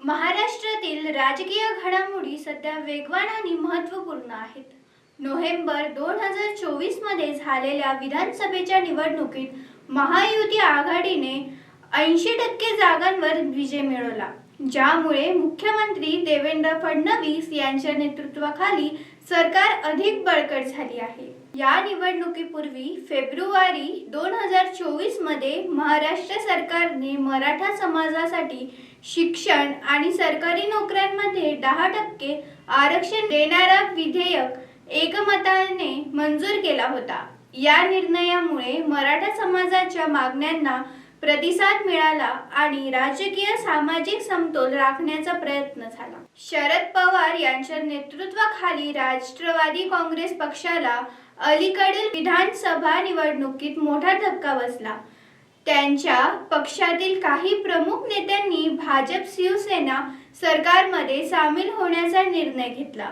महाराष्ट्रातील राजकीय घडामोडी सध्या वेगवान आणि महत्त्वपूर्ण आहेत. नोव्हेंबर दोन हजार चोवीसमध्ये झालेल्या विधानसभेच्या निवडणुकीत महायुती आघाडीने ऐंशी टक्के जागांवर विजय मिळवला ज्यामुळे मुख्यमंत्री देवेंद्र फडणवीस यांच्या नेतृत्वाखाली सरकार अधिक बळकट झाली आहे. या निवडणुकीपूर्वी फेब्रुवारी दोन हजार चोवीसमध्ये महाराष्ट्र सरकारने मराठा समाजासाठी शिक्षण आणि सरकारी नोकऱ्यांमध्ये दहा टक्के आरक्षण देणारा विधेयक एकमताने मंजूर केला होता. या निर्णयामुळे मराठा समाजाच्या मागण्यांना प्रतिसाद मिळाला आणि राजकीय सामाजिक समतोल राखण्याचा प्रयत्न झाला. शरद पवार यांच्या नेतृत्वाखाली राष्ट्रवादी काँग्रेस पक्षाला अलीकडील विधानसभा निवडणुकीत मोठा धक्का बसला. त्यांच्या पक्षातील काही प्रमुख नेत्यांनी भाजप शिवसेना सरकारमध्ये सामील होण्याचा निर्णय घेतला.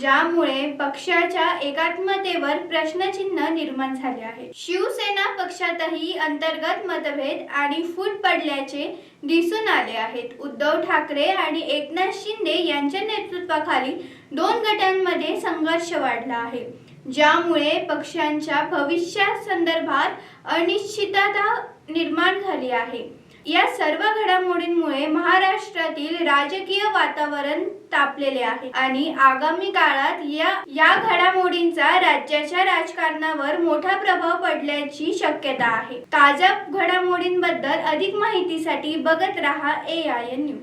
ज्यामुळे पक्षाच्या एकात्मतेवर प्रश्नचिन्ह निर्माण झाले आहे. शिवसेना पक्षातही अंतर्गत मतभेद आणि फूट पडल्याचे दिसून आले आहेत. उद्धव ठाकरे आणि एकनाथ शिंदे यांच्या नेतृत्वाखाली दोन गटांमध्ये संघर्ष वाढला आहे. ज्यामुळे पक्षांच्या भविष्यासंदर्भात अनिश्चितता निर्माण झाली आहे. या सर्व घडामोडींमुळे महाराष्ट्रातील राजकीय वातावरण तापलेले आहे. आणि आगामी काळात या या घडामोडींचा राज्याच्या राजकारणावर मोठा प्रभाव पडल्याची शक्यता आहे. ताज्या घडामोडींबद्दल अधिक माहितीसाठी बघत रहा ए आय एन न्यूज